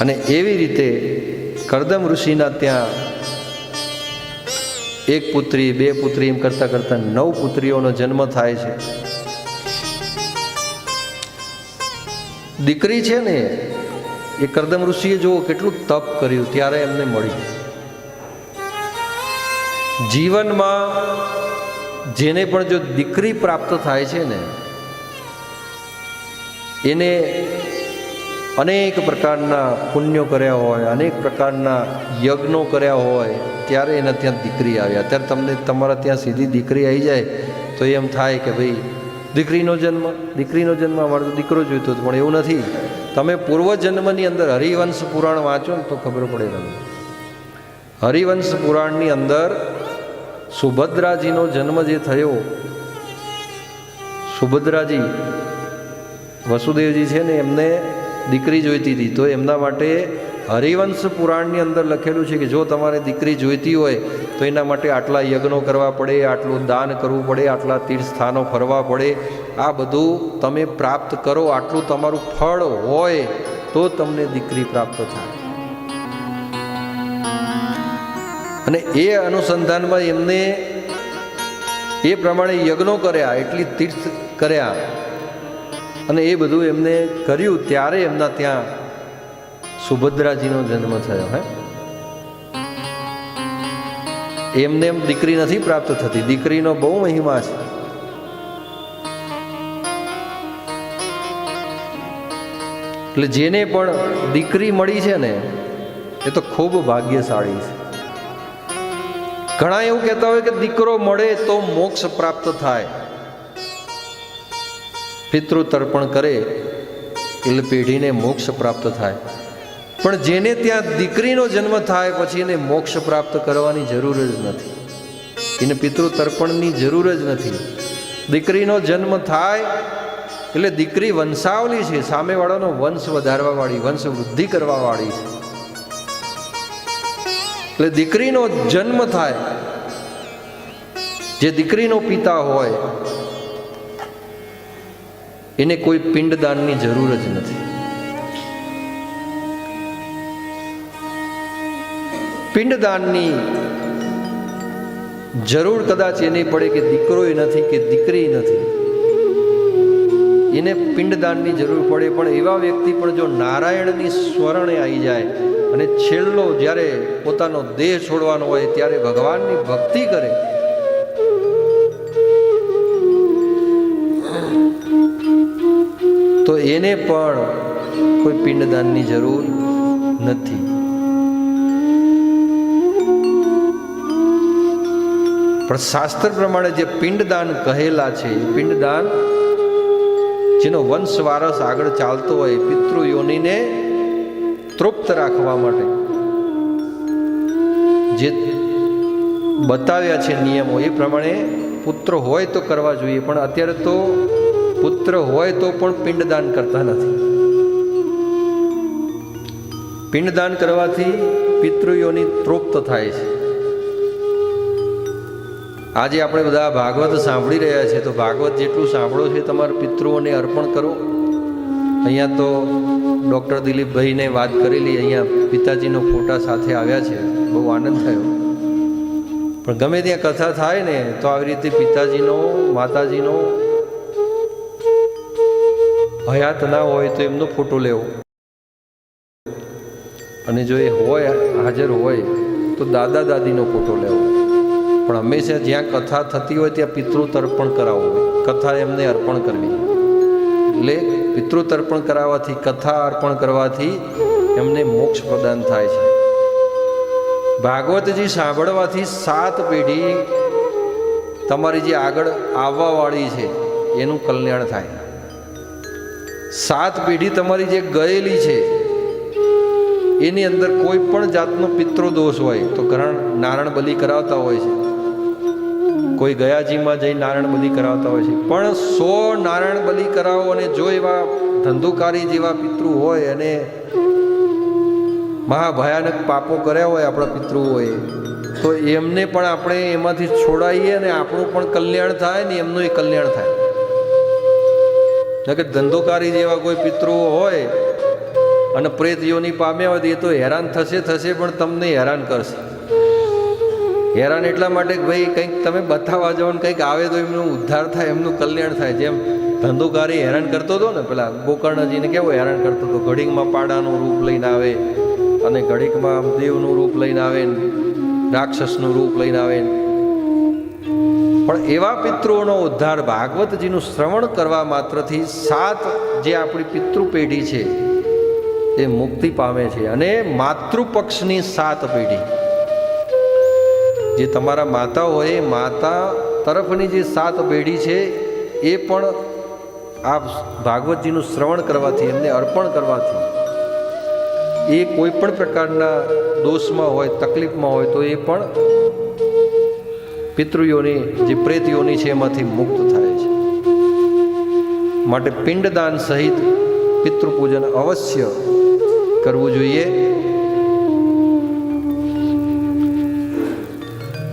અને એવી રીતે કરદમ ઋષિના ત્યાં એક પુત્રી, બે પુત્રી એમ કરતાં કરતાં નવ પુત્રીઓનો જન્મ થાય છે. દીકરી છે ને, એ કરદમ ઋષિએ જુઓ કેટલું તપ કર્યું, ત્યારે એમને મળી. જીવનમાં જેને પણ જો દીકરી પ્રાપ્ત થાય છે ને, એને અનેક પ્રકારના પુણ્યો કર્યા હોય, અનેક પ્રકારના યજ્ઞો કર્યા હોય, ત્યારે એના ત્યાં દીકરી આવે. અત્યારે તમને તમારા ત્યાં સીધી દીકરી આવી જાય, તો એમ થાય કે ભાઈ, દીકરીનો જન્મ દીકરીનો જન્મ અમારે તો દીકરો જોઈતો હતો, પણ એવું નથી. તમે પૂર્વજન્મની અંદર હરિવંશ પુરાણ વાંચો ને તો ખબર પડે તમને. હરિવંશ પુરાણની અંદર સુભદ્રાજીનો જન્મ જે થયો, સુભદ્રાજી વસુદેવજી છે ને એમને દીકરી જોઈતી હતી. તો એમના માટે હરિવંશ પુરાણની અંદર લખેલું છે કે જો તમારે દીકરી જોઈતી હોય, તો એના માટે આટલા યજ્ઞો કરવા પડે, આટલું દાન કરવું પડે, આટલા તીર્થ સ્થાનો ફરવા પડે. આ બધું તમે પ્રાપ્ત કરો, આટલું તમારું ફળ હોય, તો તમને દીકરી પ્રાપ્ત થાય. અને એ અનુસંધાનમાં એમને એ પ્રમાણે યજ્ઞો કર્યા, એટલી તીર્થ કર્યા. અને એ બધું એમને કર્યું ત્યારે એમના ત્યાં સુભદ્રાજીનો જન્મ થયો, હે? એમને એમ દીકરી નથી પ્રાપ્ત થતી. દીકરીનો બહુ મહિમા છે. એટલે જેને પણ દીકરી મળી છે ને, એ તો ખૂબ ભાગ્યશાળી છે. ઘણા એવું કહેતા હોય કે દીકરો મળે તો મોક્ષ પ્રાપ્ત થાય. પિતૃ તર્પણ કરે એટલે પેઢીને મોક્ષ પ્રાપ્ત થાય. પણ જેને ત્યાં દીકરીનો જન્મ થાય પછી એને મોક્ષ પ્રાપ્ત કરવાની જરૂર જ નથી. એને પિતૃ તર્પણની જરૂર જ નથી. દીકરીનો જન્મ થાય, એટલે દીકરી વંશાવલી છે, સામેવાળાનો વંશ વધારવાવાળી, વંશ વૃદ્ધિ કરવા વાળી છે. એટલે દીકરીનો જન્મ થાય, જે દીકરીનો પિતા હોય એને કોઈ પિંડદાનની જરૂર જ નથી. પિંડદાનની જરૂર કદાચ એને પડે કે દીકરો નથી કે દીકરી નથી. એને પિંડદાનની જરૂર પડે, પણ એવા વ્યક્તિ પણ જો નારાયણની સ્મરણે આવી જાય અને છેલ્લો જ્યારે પોતાનો દેહ છોડવાનો હોય, ત્યારે ભગવાનની ભક્તિ કરે એને પણ કોઈ પિંડદાનની જરૂર નથી. પણ શાસ્ત્ર પ્રમાણે જે પિંડદાન કહેલા છે પિંડદાન જેનો વંશ વારસ આગળ ચાલતો હોય પિતૃ યોનિને તૃપ્ત રાખવા માટે. જે બતાવ્યા છે નિયમો, એ પ્રમાણે પુત્ર હોય તો કરવા જોઈએ, પણ અત્યારે તો પુત્ર હોય તો પણ પિંડદાન કરતા નથી. પિંડદાન કરવાથી પિતૃયોની તૃપ્ત થાય છે. આજે આપણે બધા ભાગવત સાંભળી રહ્યા છે તો ભાગવત જેટલું સાંભળો છે તમારા પિતૃઓને અર્પણ કરો. અહીંયા તો ડૉક્ટર દિલીપભાઈને વાત કરેલી, અહીંયા પિતાજીનો ફોટા સાથે આવ્યા છે. બહુ આનંદ થયો. પણ ગમે ત્યાં કથા થાય ને, તો આવી રીતે પિતાજીનો, માતાજીનો હયાત ના હોય તો એમનો ફોટો લેવો. અને જો એ હોય, હાજર હોય, તો દાદા દાદીનો ફોટો લેવો. પણ હંમેશા જ્યાં કથા થતી હોય, ત્યાં પિતૃ તર્પણ કરાવવું કથા એમને અર્પણ કરવી. એટલે પિતૃ તર્પણ કરાવવાથી, કથા અર્પણ કરવાથી એમને મોક્ષ પ્રદાન થાય છે. ભાગવતજી સાંભળવાથી સાત પેઢી તમારી જે આગળ આવવાવાળી છે, એનું કલ્યાણ થાય. સાત પેઢી તમારી જે ગયેલી છે, એની અંદર કોઈ પણ જાતનો પિતૃ દોષ હોય તો ઘણા નારણ બલિ કરાવતા હોય છે. કોઈ ગયાજીમાં જઈ નારણ બલિ કરાવતા હોય છે. પણ સો નારણ બલિ કરાવો અને જો એવા ધંધુકારી જેવા પિતૃ હોય અને મહાભયાનક પાપો કર્યા હોય આપણા પિતૃઓએ, તો એમને પણ આપણે એમાંથી છોડાવીએ અને આપણું પણ કલ્યાણ થાય ને એમનું એ કલ્યાણ થાય. કે ધંધોકારી જેવા કોઈ પિતૃઓ હોય અને પ્રેત યોની પામ્યા હોય એ તો હેરાન થશે થશે, પણ તમને હેરાન કરશે. હેરાન એટલા માટે કે ભાઈ કંઈક તમે બતાવવા જાઓ ને કંઈક આવે તો એમનું ઉદ્ધાર થાય, એમનું કલ્યાણ થાય. જેમ ધંધોકારી હેરાન કરતો હતો ને પેલા ગોકર્ણજીને કેવો હેરાન કરતો હતો? ઘડીકમાં પાડાનું રૂપ લઈને આવે અને ઘડીકમાં દેવનું રૂપ લઈને આવે રાક્ષસનું રૂપ લઈને આવે પણ એવા પિતૃઓનો ઉદ્ધાર ભાગવતજીનું શ્રવણ કરવા માત્રથી સાત જે આપણી પિતૃ પેઢી છે, એ મુક્તિ પામે છે અને માતૃપક્ષની સાત પેઢી. જે તમારા માતા હોય માતા તરફની જે સાત પેઢી છે, એ પણ આ ભાગવતજીનું શ્રવણ કરવાથી, એમને અર્પણ કરવાથી, એ કોઈ પણ પ્રકારના દોષમાં હોય, તકલીફમાં હોય, તો એ પણ પિતૃયોની જે પ્રેતયોની છે એમાંથી મુક્ત થાય છે. માટે પિંડદાન સહિત પિતૃપૂજન અવશ્ય કરવું જોઈએ.